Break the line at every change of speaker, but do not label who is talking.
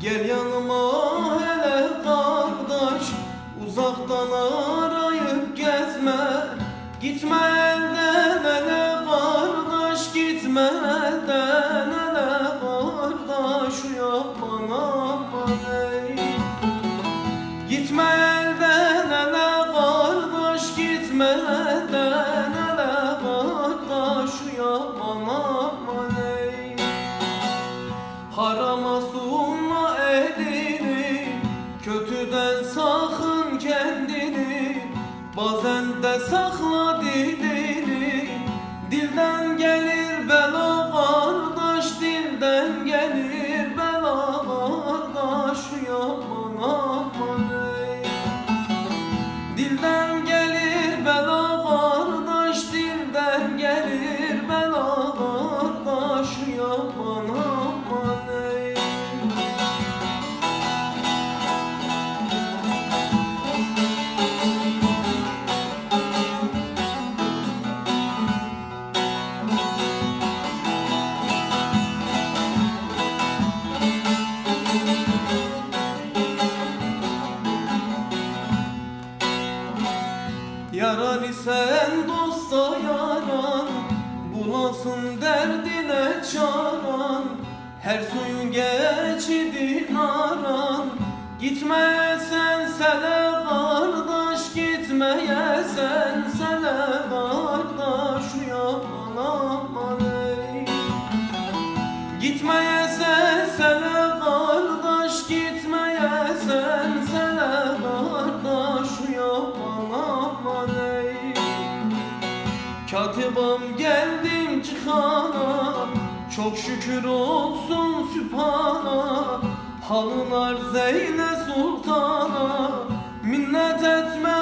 Gel yanıma hele kardeş Uzaktan arayıp gezme. Gitme elden ele kardeş Gitme elden ele kardeş Yok bana parayı Gitme elden ele kardeş Gitme elden ele kardeş Yok bana Bazen de sakla dosta yaran Bulasın derdine çaran Her suyun geçidin aran. Gitmeye sen sele kardeş Gitmeye Katibam geldim çıkana Çok şükür olsun sübhana. Halın arz eyle sultana Minnet etme